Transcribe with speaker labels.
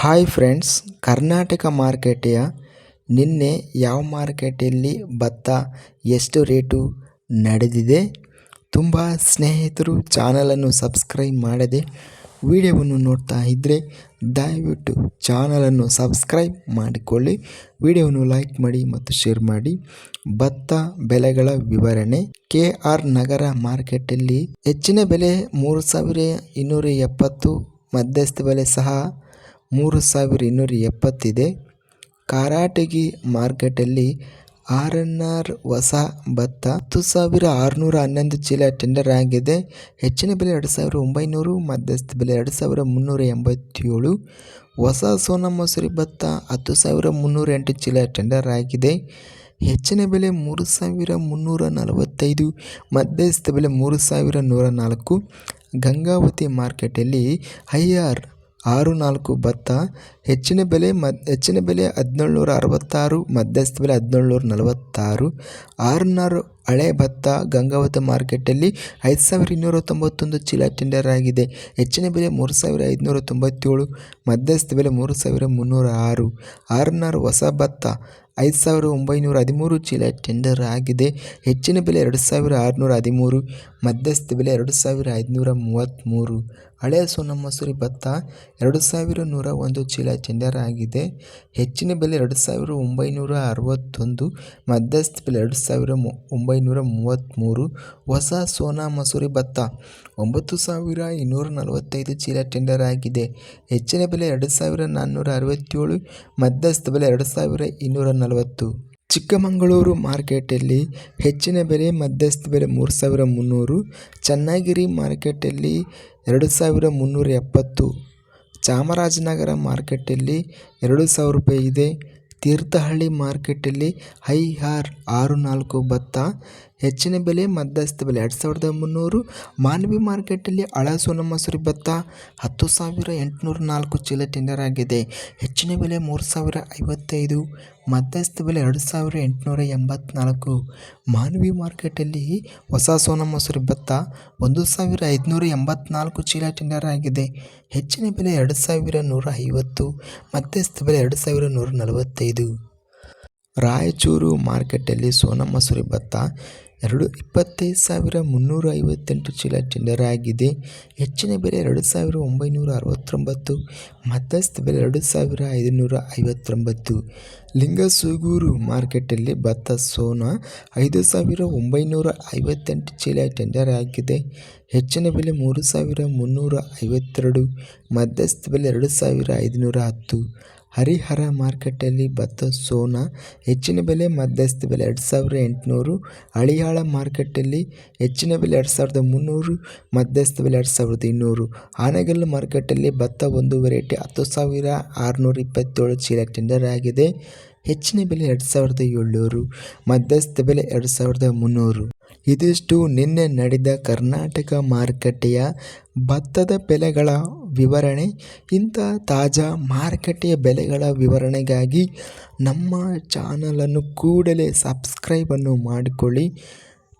Speaker 1: Hi friends Karnataka ಮಾರ್ಕೆಟೆಯ ನಿನ್ನೆ ಯಾವ ಮಾರ್ಕೆಟಲ್ಲಿ ಭತ್ತ ಎಷ್ಟು ರೇಟು ನಡೆದಿದೆ? ತುಂಬ ಸ್ನೇಹಿತರು ಚಾನಲನ್ನು ಸಬ್ಸ್ಕ್ರೈಬ್ ಮಾಡದೆ ವಿಡಿಯೋವನ್ನು ನೋಡ್ತಾ ಇದ್ದರೆ ದಯವಿಟ್ಟು ಚಾನಲನ್ನು ಸಬ್ಸ್ಕ್ರೈಬ್ ಮಾಡಿಕೊಳ್ಳಿ. ವಿಡಿಯೋವನ್ನು ಲೈಕ್ ಮಾಡಿ ಮತ್ತು ಶೇರ್ ಮಾಡಿ. ಭತ್ತ ಬೆಲೆಗಳ ವಿವರಣೆ. ಕೆ ಆರ್ ನಗರ ಮಾರ್ಕೆಟಲ್ಲಿ ಹೆಚ್ಚಿನ ಬೆಲೆ ಮೂರು ಸಾವಿರ ಇನ್ನೂರ ಎಪ್ಪತ್ತು, ಮಧ್ಯಸ್ಥ ಬೆಲೆ ಸಹ ಮೂರು ಸಾವಿರ ಇನ್ನೂರ ಎಪ್ಪತ್ತಿದೆ. ಕಾರಾಟಗಿ ಮಾರ್ಕೆಟಲ್ಲಿ ಆರ್ ಎನ್ ಆರ್ ಹೊಸ ಭತ್ತ ಹತ್ತು ಸಾವಿರ ಆರುನೂರ ಹನ್ನೊಂದು ಚೀಲ ಟೆಂಡರ್ ಆಗಿದೆ. ಹೆಚ್ಚಿನ ಬೆಲೆ ಎರಡು ಸಾವಿರ ಒಂಬೈನೂರು, ಮಧ್ಯಸ್ಥ ಬೆಲೆ ಎರಡು ಸಾವಿರ ಮುನ್ನೂರ ಎಂಬತ್ತೇಳು. ಹೊಸ ಸೋನಾ ಮಸೂರಿ ಭತ್ತ ಹತ್ತು ಸಾವಿರ ಮುನ್ನೂರ ಎಂಟು ಚೀಲ ಟೆಂಡರ್ ಆಗಿದೆ. ಹೆಚ್ಚಿನ ಬೆಲೆ ಮೂರು ಸಾವಿರ ಮುನ್ನೂರ ನಲವತ್ತೈದು, ಮಧ್ಯಸ್ಥ ಬೆಲೆ ಮೂರು ಸಾವಿರ ನೂರ ನಾಲ್ಕು. ಗಂಗಾವತಿ ಮಾರ್ಕೆಟಲ್ಲಿ ಐ ಆರ್ ಆರು ನಾಲ್ಕು ಭತ್ತ, ಹೆಚ್ಚಿನ ಬೆಲೆ ಮದ್ ಹೆಚ್ಚಿನ ಬೆಲೆ ಹದಿನೇಳುನೂರ ಅರವತ್ತಾರು, ಮಧ್ಯಸ್ಥ ಬೆಲೆ ಹದಿನೇಳುನೂರ ನಲವತ್ತಾರು, ಆರುನೂರು ಹಳೆ ಭತ್ತ ಗಂಗಾವತ ಮಾರ್ಕೆಟಲ್ಲಿ ಐದು ಸಾವಿರ ಇನ್ನೂರ ತೊಂಬತ್ತೊಂದು ಚೀಲ ಟೆಂಡರ್ ಆಗಿದೆ. ಹೆಚ್ಚಿನ ಬೆಲೆ ಮೂರು ಸಾವಿರ ಐದುನೂರ ತೊಂಬತ್ತೇಳು, ಮಧ್ಯಸ್ಥ ಬೆಲೆ ಮೂರು ಸಾವಿರ ಮುನ್ನೂರ ಆರು, ಆರ್ನಾರು ಹೊಸ ಭತ್ತ ಐದು ಸಾವಿರ ಒಂಬೈನೂರ ಹದಿಮೂರು ಚೀಲ ಟೆಂಡರ್ ಆಗಿದೆ. ಹೆಚ್ಚಿನ ಬೆಲೆ ಎರಡು ಸಾವಿರ ಆರುನೂರ ಹದಿಮೂರು, ಮಧ್ಯಸ್ಥ ಬೆಲೆ ಎರಡು ಸಾವಿರ ಐದುನೂರ ಮೂವತ್ತ್ಮೂರು. ಹಳೆಯ ಸೋನಾ ಮಸೂರಿ ಭತ್ತ ಎರಡು ಸಾವಿರ ನೂರ ಒಂದು ಚೀಲ ಟೆಂಡರ್ ಆಗಿದೆ. ಹೆಚ್ಚಿನ ಬೆಲೆ ಎರಡು ಸಾವಿರ ಒಂಬೈನೂರ ಅರವತ್ತೊಂದು, ಮಧ್ಯಸ್ಥ ಬೆಲೆ ಎರಡು ಸಾವಿರ ಒಂಬೈನೂರ ಮೂವತ್ತ್ಮೂರು ಹೊಸ ಸೋನಾ ಮಸೂರಿ ಭತ್ತ. ಒಂಬತ್ತು ಸಾವಿರ ಇನ್ನೂರ ನಲವತ್ತೈದು ಚೀಲ ಟೆಂಡರ್ ಆಗಿದೆ. ಹೆಚ್ಚಿನ ಬೆಲೆ ಎರಡು ಸಾವಿರ ನಾನ್ನೂರ ಅರವತ್ತೇಳು, ಮಧ್ಯಸ್ಥ ಬೆಲೆ ಎರಡು ಸಾವಿರ ಇನ್ನೂರ ನಲವತ್ತು. ಚಿಕ್ಕಮಗಳೂರು ಮಾರ್ಕೆಟಲ್ಲಿ ಹೆಚ್ಚಿನ ಬೆಲೆ, ಮಧ್ಯಸ್ಥ ಬೆಲೆ ಮೂರು ಸಾವಿರ ಮುನ್ನೂರು, ಚನ್ನಗಿರಿ ಮಾರ್ಕೆಟಲ್ಲಿ ಎರಡು ಸಾವಿರ ಮುನ್ನೂರ ಎಪ್ಪತ್ತು. ಚಾಮರಾಜನಗರ ಮಾರ್ಕೆಟಲ್ಲಿ ಎರಡು ಸಾವಿರ ರೂಪಾಯಿ ಇದೆ. ತೀರ್ಥಹಳ್ಳಿ ಮಾರ್ಕೆಟಲ್ಲಿ ಐ ಆರ್ ಆರು ನಾಲ್ಕು ಭತ್ತ ಹೆಚ್ಚಿನ ಬೆಲೆ, ಮಧ್ಯಸ್ಥ ಬೆಲೆ. ಎರಡು ಸಾವಿರದ ಮುನ್ನೂರು ಮಾನವಿ ಮಾರ್ಕೆಟಲ್ಲಿ ಹಳ ಸೋನ ಮಸೂರಿ ಭತ್ತ ಹತ್ತು ಸಾವಿರ ಎಂಟುನೂರ ನಾಲ್ಕು ಚೀಲ ಟೆಂಡರ್ ಆಗಿದೆ. ಹೆಚ್ಚಿನ ಬೆಲೆ ಮೂರು ಸಾವಿರ ಐವತ್ತೈದು, ಮಧ್ಯಸ್ಥ ಬೆಲೆ ಎರಡು ಸಾವಿರ ಎಂಟುನೂರ ಎಂಬತ್ನಾಲ್ಕು. ಮಾನ್ವಿ ಮಾರ್ಕೆಟಲ್ಲಿ ಹೊಸ ಸೋನ ಮಸೂರಿ ಭತ್ತ ಒಂದು ಸಾವಿರ ಐದುನೂರ ಎಂಬತ್ನಾಲ್ಕು ಚೀಲ ಟೆಂಡರ್ ಆಗಿದೆ. ಹೆಚ್ಚಿನ ಬೆಲೆ ಎರಡು ಸಾವಿರ ನೂರ ಐವತ್ತು ಮಧ್ಯಸ್ಥ ಬೆಲೆ ಎರಡು ಸಾವಿರ ನೂರ ನಲವತ್ತೈದು ರಾಯಚೂರು ಮಾರ್ಕೆಟಲ್ಲಿ ಸೋನ ಮಸೂರಿ ಭತ್ತ ಎರಡು ಇಪ್ಪತ್ತೈದು ಸಾವಿರ ಮುನ್ನೂರ ಐವತ್ತೆಂಟು ಚೀಲ ಟೆಂಡರ್ ಆಗಿದೆ ಹೆಚ್ಚಿನ ಬೆಲೆ ಎರಡು ಸಾವಿರ ಒಂಬೈನೂರ ಅರವತ್ತೊಂಬತ್ತು, ಮಧ್ಯಸ್ಥ ಬೆಲೆ ಎರಡು ಸಾವಿರ ಐದುನೂರ ಐವತ್ತೊಂಬತ್ತು ಲಿಂಗಸೂಗೂರು ಮಾರ್ಕೆಟಲ್ಲಿ ಭತ್ತ, ಸೋನಾ ಐದು ಸಾವಿರ ಒಂಬೈನೂರ ಐವತ್ತೆಂಟು ಚೀಲ ಟೆಂಡರ್ ಆಗಿದೆ ಹೆಚ್ಚಿನ ಬೆಲೆ ಮೂರು ಸಾವಿರ ಮುನ್ನೂರ ಐವತ್ತೆರಡು ಮಧ್ಯಸ್ಥ ಬೆಲೆ ಎರಡು ಸಾವಿರ ಐದುನೂರ ಹತ್ತು ಹರಿಹರ ಮಾರ್ಕೆಟಲ್ಲಿ ಭತ್ತ ಸೋನಾ, ಹೆಚ್ಚಿನ ಬೆಲೆ ಮಧ್ಯಸ್ಥ ಬೆಲೆ ಎರಡು ಸಾವಿರ ಎಂಟುನೂರು ಹಳಿಯಾಳ ಮಾರ್ಕೆಟಲ್ಲಿ ಹೆಚ್ಚಿನ ಬೆಲೆ ಎರಡು ಸಾವಿರದ ಮುನ್ನೂರು, ಮಧ್ಯಸ್ಥ ಬೆಲೆ ಎರಡು ಸಾವಿರದ ಇನ್ನೂರು. ಆನೆಗಲ್ಲು ಮಾರ್ಕೆಟಲ್ಲಿ ಭತ್ತ ಒಂದು ವೆರೈಟಿ ಹತ್ತು ಸಾವಿರ ಆರುನೂರ ಇಪ್ಪತ್ತೇಳು ಚೀಲ ಟೆಂಡರ್ ಆಗಿದೆ. ಹೆಚ್ಚಿನ ಬೆಲೆ ಎರಡು ಸಾವಿರದ ಏಳ್ನೂರು, ಮಧ್ಯಸ್ಥ ಬೆಲೆ ಎರಡು ಸಾವಿರದ ಮುನ್ನೂರು. ಇದಿಷ್ಟು ನಿನ್ನೆ ನಡೆದ ಕರ್ನಾಟಕ ಮಾರುಕಟ್ಟೆಯ ಭತ್ತದ ಬೆಲೆಗಳ ವಿವರಣೆ, ಇಂಥ ತಾಜಾ ಮಾರುಕಟ್ಟೆಯ ಬೆಲೆಗಳ ವಿವರಣೆಗಾಗಿ ನಮ್ಮ ಚಾನಲನ್ನು ಕೂಡಲೇ ಸಬ್ಸ್ಕ್ರೈಬನ್ನು ಮಾಡಿಕೊಳ್ಳಿ.